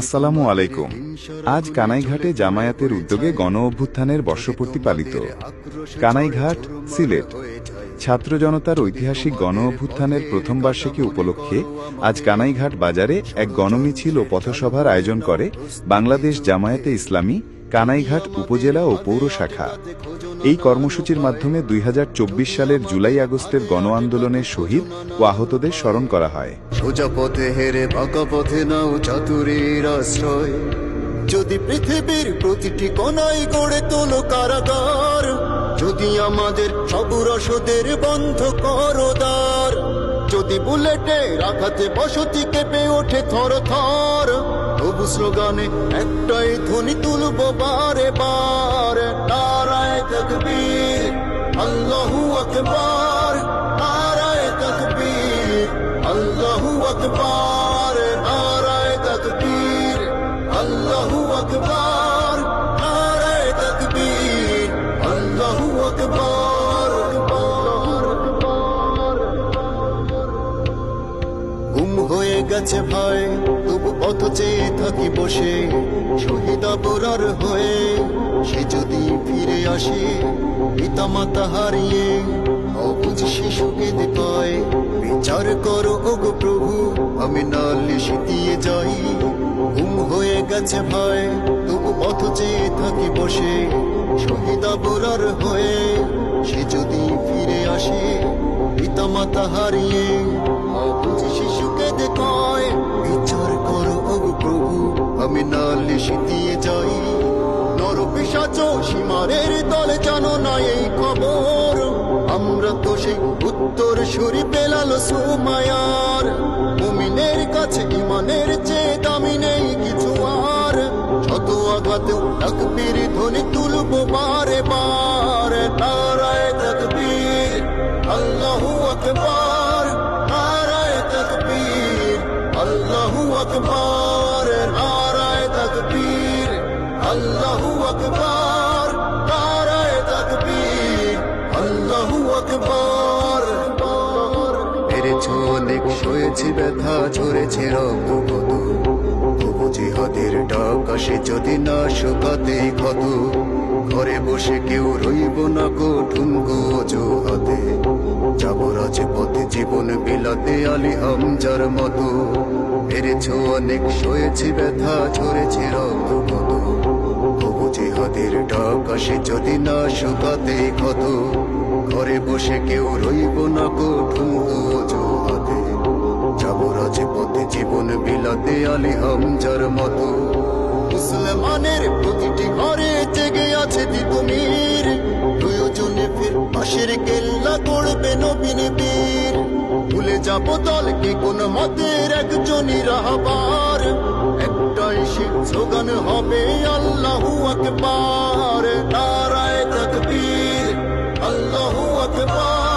আসসালামু আলাইকুম। আজ কানাইঘাটে জামায়াতের উদ্যোগে গণ অভ্যুত্থানের বর্ষপূর্তি পালিত। কানাইঘাট, সিলেট। ছাত্র জনতার ঐতিহাসিক গণ অভ্যুত্থানের প্রথম বার্ষিকী উপলক্ষে আজ কানাইঘাট বাজারে এক গণমিছিল ও পথসভার আয়োজন করে বাংলাদেশ জামায়াতে ইসলামী কানাইঘাট উপজেলা ও পৌর শাখা। এই কর্মসূচির মাধ্যমে দুই হাজার চব্বিশ সালের জুলাই আগস্টের গণ আন্দোলনের শহীদ ও আহতদের স্মরণ করা হয়। সোজা পথে হেরে বাঁকা পথে নাও চাতুরীর আশ্রয়। যদি পৃথিবীর প্রতিটি কোনায় গড়ে তোলো কারাগার, যদি আমাদের সব রসদের বন্ধ করো দ্বার, যদি বুলেটে রাখাতে বসতি কেঁপে ওঠে থর থর, তবু স্লোগানে একটাই ধ্বনি তুলবো বারে বার, নারায় তকবীর, আল্লাহু আকবার। আল্লাহু হয়ে গেছে চেয়ে হয়ে যদি ফিরে আসে পিতা মাতা হারিয়ে অবুঝ শিশুকে দেখায় গেছে ভাই তবু পথ চেয়ে থাকি বসে। শহীদ বরার হয়ে সে যদি ফিরে আসে পিতা মাতা হারিয়ে অবুঝ শিশুকে দেখায়। বিচার করো প্রভু আমি নালিশ দিয়ে যাই। নর পিসাচ সীমারের দলে জানো না এই খবর। আমরা তো সেই উত্তর সুরি পেলাল সুমায়ার। আকবার নারায় তাকবীর। আল্লাহু আকবার নারায় তাকবীর। আল্লাহু আকবার। পেরেছ অনেক সয়েছি ব্যথা, ঝরেছে রক্ত জিহাদের ডাক আসে যদি না শুকাতে ক্ষত। ঘরে বসে কেউ রইব না কঠুন হাতে যাব রাজপথে জীবন বিলাতে আলী হামজার মতো। পেরেছ অনেক সয়েছি ব্যথা, ঝরেছে রক্ত কত তবু জিহাদের ডাক আসে যদি না শুকাতে ক্ষত। ঘরে বসে কেউ রইব না গোজো হাতে যাব রাজপথে জীবন বিলাতে আলী হামজার মতো। মুসলমানের প্রতিটি ঘরে জেগে আছে দিগমীর। প্রয়োজনে ফের পাশের কেল্লা করবে নবীন বীর। যাব দলকে কোন মতের একজনই রাহবার। একটাই শিব স্লোগান হবে আল্লাহু আকবার। নারায় তকবীর, আল্লাহু আকবার।